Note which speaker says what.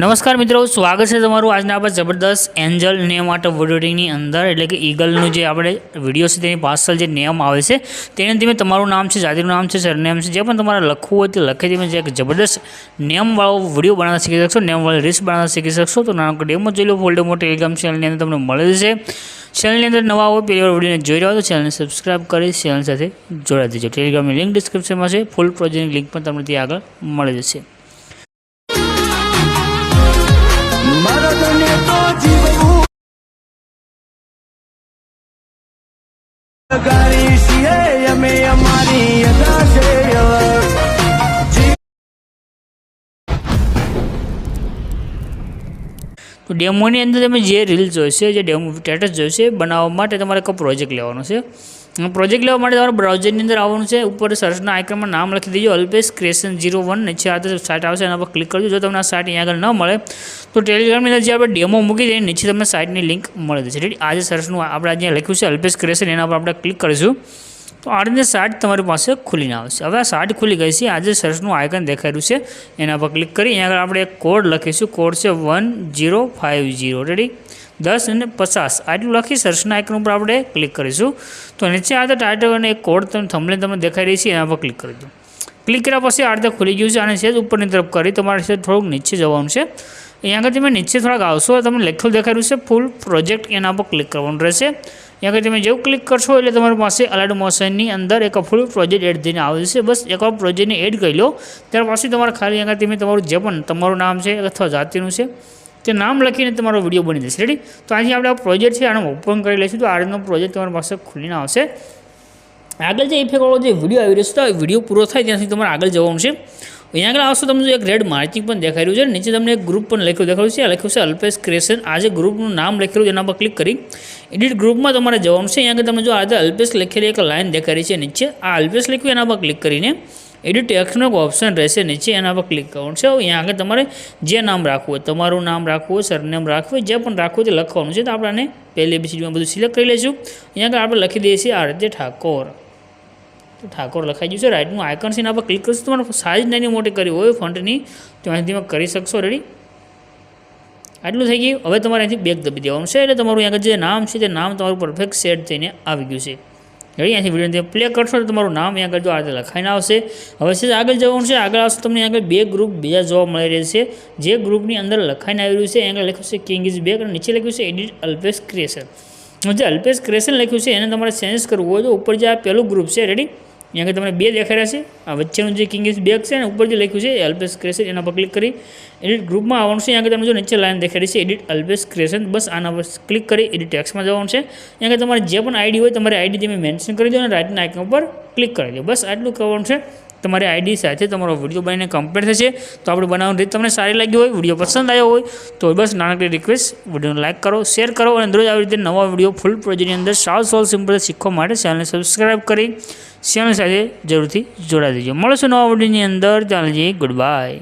Speaker 1: નમસ્કાર મિત્રો, સ્વાગત છે તમારું આજના આપણે જબરદસ્ત એન્જલ નેમ માટે વોડિંગની અંદર. એટલે કે ઈગલનું જે આપણે વીડિયો છે, તેની પાર્સલ જે નેમ આવે છે, તેને તમે તમારું નામ છે, જાતિનું નામ છે, સરનેમ છે, જે પણ તમારે લખવું હોય તે લખી તમે જે એક જબરદસ્ત નેમવાળો વીડિયો બનાવતા શીખી શકશો, નેમવાળી રીલ્સ બનાવતા શીખી શકશો. તો નાનો ડેમો જોઈ લો ફોલ્ડર મોટો ટેલિગ્રામ ચેનલની અંદર તમને મળે છે. ચેનલની અંદર નવા હોય, પહેલી વાર વિડીયોને જોઈ રહ્યા હોય તો ચેનલને સબસ્ક્રાઈબ કરી ચેનલ સાથે જોડાઈ દેજો. ટેલિગ્રામની લિંક ડિસ્ક્રિપ્શનમાં છે ફૂલ પ્રોજેક્ટની લિંક પણ તમને ત્યાં આગળ મળી જશે.
Speaker 2: તો
Speaker 1: ડેમોની અંદર તમે જે રીલ જોઈશે જે ડેમો સ્ટેટસ જોઈશે બનાવવા માટે તમારે એક પ્રોજેક્ટ લેવાનો છે. પ્રોજેક્ટ લેવા માટે તમારે બ્રાઉઝરની અંદર આવવાનું છે. ઉપર સર્ચના આઇકનમાં નામ લખી દેજો, અલ્પેશ ક્રિએશન ઝીરો વન નીચે આ સાઇટ આવશે, એના પર ક્લિક કરજો. જો તમને આ સાઇટ અહીંયા આગળ ન મળે, તો ટેલિગ્રામની અંદર જે આપણે ડેમો મૂકી દઈએ, નીચે તમને સાઇટની લિંક મળી જશે. રેડી આજે સર્ચનું આપણે અહીંયા લખ્યું છે, અલ્પેશ ક્રિએશન એના પર આપણે ક્લિક કરીશું. તો આ રીતે સાઇટ તમારી પાસે ખુલીને આવશે. હવે આ સાઇટ ખુલી ગઈ છે. આજે સર્ચનું આઇકન રહ્યું છે. એના પર ક્લિક કરી અહીંયા આગળ આપણે એક કોડ લખીશું. કોડ છે one zero five zero ready દસ અને પચાસ. આટલું લખી સર્ચના આઇકન ઉપર આપણે ક્લિક કરીશું. તો નીચે આ ટાઇટલ અને એક કોડ તમને થંબલે તમને દેખાઈ રહી છે. એના પર ક્લિક કરી દો. ક્લિક કર્યા પછી આ રીતે ખુલી ગયું છે અને સેજ ઉપરની તરફ કરી તમારે છે થોડુંક નીચે જવાનું છે. અહીંયા આગળ તમે નીચે થોડાક આવશો તમને લખેલું દેખાડ્યું છે ફૂલ પ્રોજેક્ટ એના પર ક્લિક કરવાનું રહેશે. અહીંયા આગળ તમે જેવું ક્લિક કરશો એટલે તમારી પાસે અલાર્ટ મોશનની અંદર એક ફૂલ પ્રોજેક્ટ એડ થઈને આવે છે. બસ એકવાર પ્રોજેક્ટને એડ કરી લો. ત્યાર પછી તમારે ખાલી આગળ તમે તમારું જે પણ તમારું નામ છે અથવા જાતિનું છે, તે નામ લખીને તમારો વીડિયો બની જશે. રેડી તો આજે આપણે આ પ્રોજેક્ટ છે આને ઓપન કરી લઈશું. તો આ રીતનો પ્રોજેક્ટ તમારી પાસે ખુલીને આવશે. આગળ જે ઇફેક્ટવાળો જે વીડિયો આવી રહ્યો છે, તો વીડિયો પૂરો થાય ત્યાં સુધી તમારે આગળ જવાનું છે. અહીંયા આગળ આવશો તમને એક રેડ માર્કિંગ પણ દેખાઈ રહ્યું છે, નીચે તમને એક ગ્રુપ પણ લખ્યું દેખાયું છે. લખ્યું છે અલ્પેશ ક્રેશન આ જે ગ્રુપનું નામ લખેલું છે, એના પર ક્લિક કરી એડિટ ગ્રુપમાં તમારે જવાનું છે. અહીંયા આગળ તમે જો આ રીતે અલ્પેશ લખેલી એક લાઇન દેખાઈ છે નીચે. આ અલ્પેશ લખ્યું, એના પર ક્લિક કરીને એડિટ ટેક્સનો એક ઓપ્શન રહેશે નીચે, એના પર ક્લિક કરવાનું છે. અહીંયા આગળ તમારે જે નામ રાખવું હોય, તમારું નામ રાખવું હોય, સરનેમ રાખવું હોય, જે પણ રાખવું તે લખવાનું છે. તો આપણે પહેલી એબીસીડીમાં બધું સિલેક્ટ કરી લઈશું. અહીંયા આગળ આપણે લખી દઈએ છીએ આ રીતે ઠાકોર. ઠાકોર લખાઈ ગયું છે. રાઇટનું આઇકન છે એના પર ક્લિક કરશો. તમારે સાઇઝ નાની મોટી કરી હોય ફોન્ટની તો અહીંથી તમે કરી શકશો. રેડી આટલું થઈ ગયું. હવે તમારે અહીંથી બેગ દબી દેવાનું છે. એટલે તમારું આગળ જે નામ છે, તે નામ તમારું પરફેક્ટ સેટ થઈને આવી ગયું છે. રેડી અહીંથી વીડિયો પ્લે કરશો તો તમારું નામ અહીંયા આગળ જો આ રીતે લખાઈને આવશે. હવે છે, આગળ જવાનું છે. આગળ આવશે તમને આગળ બે ગ્રુપ બીજા જોવા મળી રહેશે જે ગ્રુપની અંદર લખાઈને આવી રહ્યું છે આગળ લખ્યું છે કિંગ ઇઝ બેક અને નીચે લખ્યું છે એડિટ અલ્પેશ ક્રિએશન જે અલ્પેશ ક્રિએશન લખ્યું છે, એને તમારે ચેન્જ કરવું હોય તો ઉપર જે આ પહેલું ગ્રુપ છે રેડી અહીંયા આગળ તમને બે દેખાઈ રહ્યા છે. આ વચ્ચેનું જે કિંગ ઇઝ બેક છે અને ઉપર જે લખ્યું છે એ અલ્પેશ ક્રિએશન એના પર ક્લિક કરી એડિટ ગ્રુપમાં આવવાનું છે. અહીંયા આગળ તમને જો નીચે લાઈન રહી છે એડિટ અલ્પેશ ક્રેશન બસ આના પર ક્લિક કરી એડિટ ટેક્સમાં જવાનું છે. અહીંયા આગળ તમારે જે પણ આઈડી હોય તમારી આઈડી તમે મેન્શન કરી દો અને રાઇટના આઇકન ઉપર ક્લિક કરી દો. બસ આટલું કરવાનું છે. તમારી આઈડી સાથે તમારો વીડિયો બનીને કમ્પ્લીટ થશે, તો આપણે બનાવવાની રીત તમને સારી લાગી હોય, વીડિયો પસંદ આવ્યો હોય, તો બસ નાનકડી રિક્વેસ્ટ વિડીયોને લાઇક કરો શેર કરો, અને દરરોજ આવી રીતે નવા વીડિયો ફૂલ પ્રોજેક્ટની અંદર સાવ સોલ સિમ્પલ શીખવા માટે ચેનલને સબસ્ક્રાઈબ કરી ચેનલ સાથે જરૂરથી જોડાઈ દેજો. મળશું નવા વિડીયોની અંદર. ચાલજી ગુડ બાય